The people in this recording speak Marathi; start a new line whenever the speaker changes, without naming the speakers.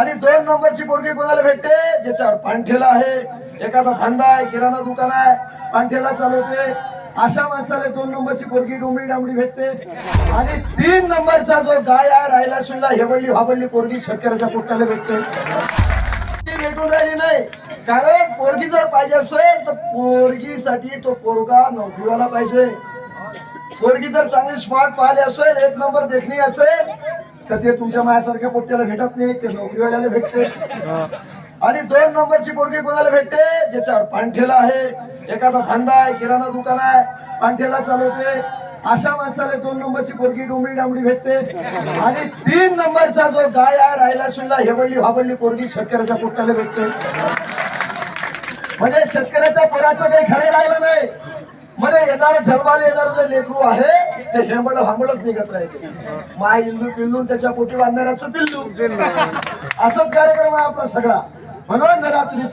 आणि दोन नंबरची पोरगी कोणाला भेटते? ज्याच्यावर पानठेला आहे. एखादा धंदा आहे किराणा दुकान आहे पानठेला चालवते अशा माणसाला दोन नंबरची पोरगी डोंबडी डांबडी भेटते. आणि तीन नंबरचा जो गाय आहे राहिला शिल्ला हेवळली हाबळली पोरगी शेतकऱ्याच्या पोटाला भेटते. ती भेटून राहिली नाही. कारण पोरगी जर पाहिजे असेल तर पोरगीसाठी तो पोरगा नोकरीवाला पाहिजे. पोरगी जर चांगली स्मार्ट पाहिली असेल एक नंबर देखणी असेल तर ते तुमच्या माझ्यासारख्या पोट्याला भेटत नाही ते नोकरीवाल्याला भेटते. आणि दोन नंबरची पोरगी कोणाला भेटते? ज्याच्यावर पानठेला आहे एखादा धंदा आहे किराणा दुकान आहे पानठेला चालवते. अशा माणसाला दोन नंबरची पोरगी डोंबडी डांबडी भेटते. आणि तीन नंबरचा जो गाय आहे राहिला शिल्ला हेवळली हाबळली पोरगी शेतकऱ्याच्या पोट्याला भेटते. म्हणजे शेतकऱ्याच्या पोराचं काही खरं राहिलं नाही. मध्ये येणार जन्माला येणार जे लेकरू आहे ते हेंबळ हांबळच निघत राहते माय इल्लू पिल्लू त्याच्या पोटी बांधणाऱ्याचं पिल्लू. असंच कार्यक्रम आहे आपला सगळा. म्हणून जरा तुम्ही